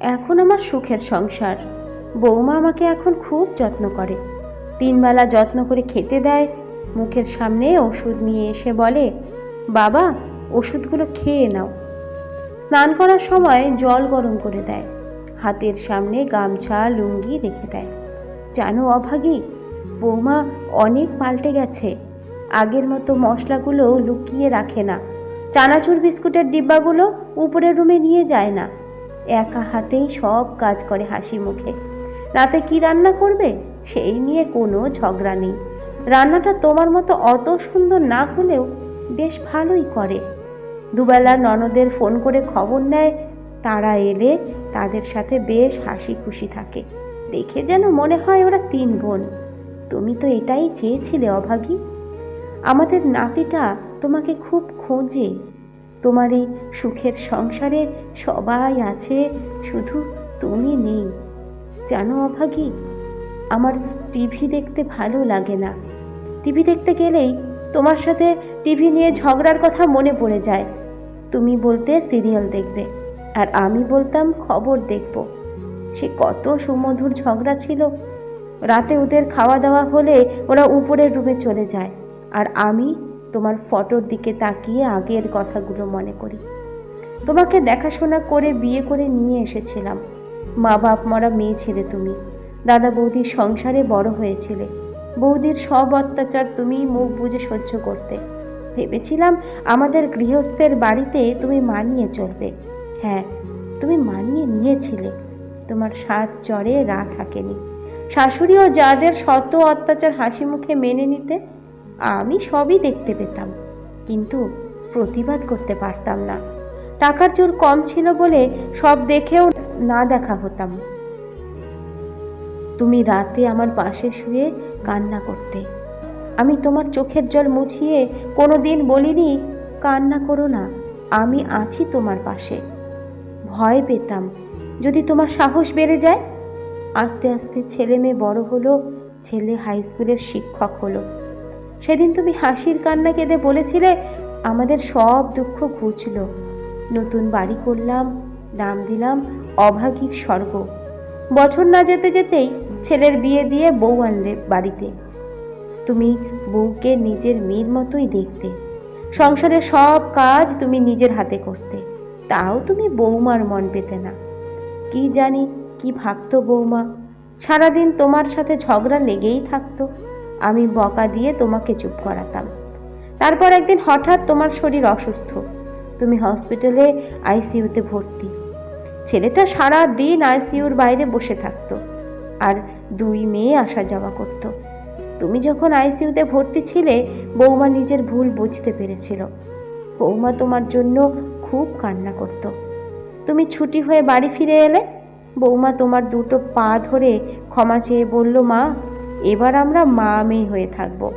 এখন আমার সুখের সংসার। বৌমা আমাকে এখন খুব যত্ন করে। তিনবেলা যত্ন করে খেতে দেয়, মুখের সামনে ওষুধ নিয়ে এসে বলে, বাবা, ওষুধগুলো খেয়ে নাও। স্নান করার সময় জল গরম করে দেয়। হাতের সামনে গামছা, লুঙ্গি রেখে দেয়। জানো অভাগী, বৌমা অনেক পাল্টে গেছে। আগের মতো মশলাগুলো লুকিয়ে রাখে না। চানাচুর বিস্কুটের ডিব্বাগুলো উপরের রুমে নিয়ে যায় না। একা হাতেই সব কাজ করে হাসি মুখে। রাতে কি রান্না করবে? সেই নিয়ে কোনো ঝগড়া নেই। রান্নাটা তোমার মতো অত সুন্দর না হলেও বেশ ভালোই করে। দুবেলা ননদের ফোন করে খবর নেয়, তারা এলে তাদের সাথে বেশ হাসি খুশি থাকে। দেখে যেন মনে হয় ওরা তিন বোন। তুমি তো এটাই চেয়েছিলে, অভাগী। আমাদের নাতিটা তোমাকে খুব খোঁজে। তোমার এই সুখের সংসারে সবাই আছে, শুধু তুমি নেই। জানো অভাগী, আমার টিভি দেখতে ভালো লাগে না। টিভি দেখতে গেলেই তোমার সাথে টিভি নিয়ে ঝগড়ার কথা মনে পড়ে যায়। তুমি বলতে সিরিয়াল দেখবে, আর আমি বলতাম খবর দেখব। সে কত সুমধুর ঝগড়া ছিল। রাতে ওদের খাওয়া দাওয়া হলে ওরা উপরের রুমে চলে যায়, আর আমি তোমার ফটোর দিকে তাকিয়ে আগের কথাগুলো মনে করি। তোমাকে দেখাশোনা করে বিয়ে করে নিয়ে এসেছিলাম। মা বাপ মরা মেয়ে ছিলে তুমি। দাদা বৌদির সংসারে বড় হয়েছিলে। বৌদির সব অত্যাচার তুমি মুখ বুজে সহ্য করতে। ভেবেছিলাম আমাদের গৃহস্থের বাড়িতে তুমি মানিয়ে চলবে। হ্যাঁ তুমি মানিয়ে নিয়েছিলে। তোমার সাত জ্বরে রা থাকেনি। শাশুড়িও যাদের শত অত্যাচার হাসি মুখে মেনে নিতে আমি সবই দেখতে পেতাম, কিন্তু প্রতিবাদ করতে পারতাম না। টাকার জোর কম ছিল বলে সব দেখেও না দেখা হতাম। তুমি রাতে আমার পাশে শুয়ে কান্না করতে। আমি তোমার চোখের জল মুছিয়ে কোনো দিন বলিনি, কান্না করো না, আমি আছি তোমার পাশে। ভয় পেতাম, যদি তোমার সাহস বেড়ে যায়। আস্তে আস্তে ছেলে মেয়ে বড় হলো, ছেলে হাই স্কুলের শিক্ষক হলো। সেদিন তুমি হাসির কান্না কেঁদে বলেছিলে, আমাদের সব দুঃখ ঘুচলো। নতুন বাড়ি করলাম, নাম দিলাম অভাগীর স্বর্গ। বছর না যেতে যেতেই ছেলের বিয়ে দিয়ে বউ আনলে বাড়িতে। তুমি বউকে নিজের মেয়ের মতোই দেখতে। সংসারের সব কাজ তুমি নিজের হাতে করতে। তাও তুমি বৌমার মন পেতে না। কি জানি কি ভাবতো বৌমা সারাদিন তোমার সাথে ঝগড়া লেগেই থাকতো। আমি বকা দিয়ে তোমাকে চুপ করাতাম। তারপর একদিন হঠাৎ তোমার শরীর অসুস্থ। তুমি হসপিটালে আইসিইউতে ভর্তি। ছেলেটা সারা দিন আইসিইউর বাইরে বসে থাকতো আর দুই মেয়ে আসা যাওয়া করত। তুমি যখন আইসিইউতে ভর্তি ছিলে, বৌমা নিজের ভুল বুঝতে পেরেছিল। বৌমা তোমার জন্য খুব কান্না করত। তুমি ছুটি হয়ে বাড়ি ফিরে এলে, বৌমা তোমার দুটো পা ধরে ক্ষমা চেয়ে বলল, মা এবার আমরা মা মেয়ে হয়ে থাকব।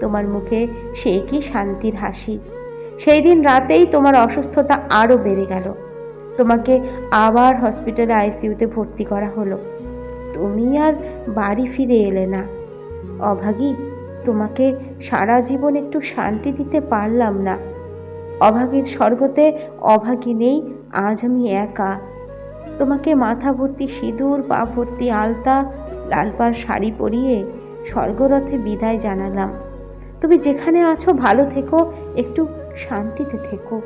তোমার মুখে সে কি শান্তির হাসি? সেই দিন রাতেই তোমার অসুস্থতা আরও বেড়ে গেল। তোমাকে আবার হসপিটালে আইসিইউতে ভর্তি করা হলো। তুমি আর বাড়ি ফিরে এলে না। অভাগী, তোমাকে সারা জীবন একটু শান্তি দিতে পারলাম না। অভাগীর স্বর্গতে অভাগী নেই, আজ আমি একা। তোমাকে মাথা ভর্তি, সিঁদুর, পা ভর্তি, আলতা লালপার শাড়ি পরিয়ে স্বর্গরথে বিদায় জানালাম। তুমি যেখানে আছো ভালো থেকো একটু শান্তিতে থেকো।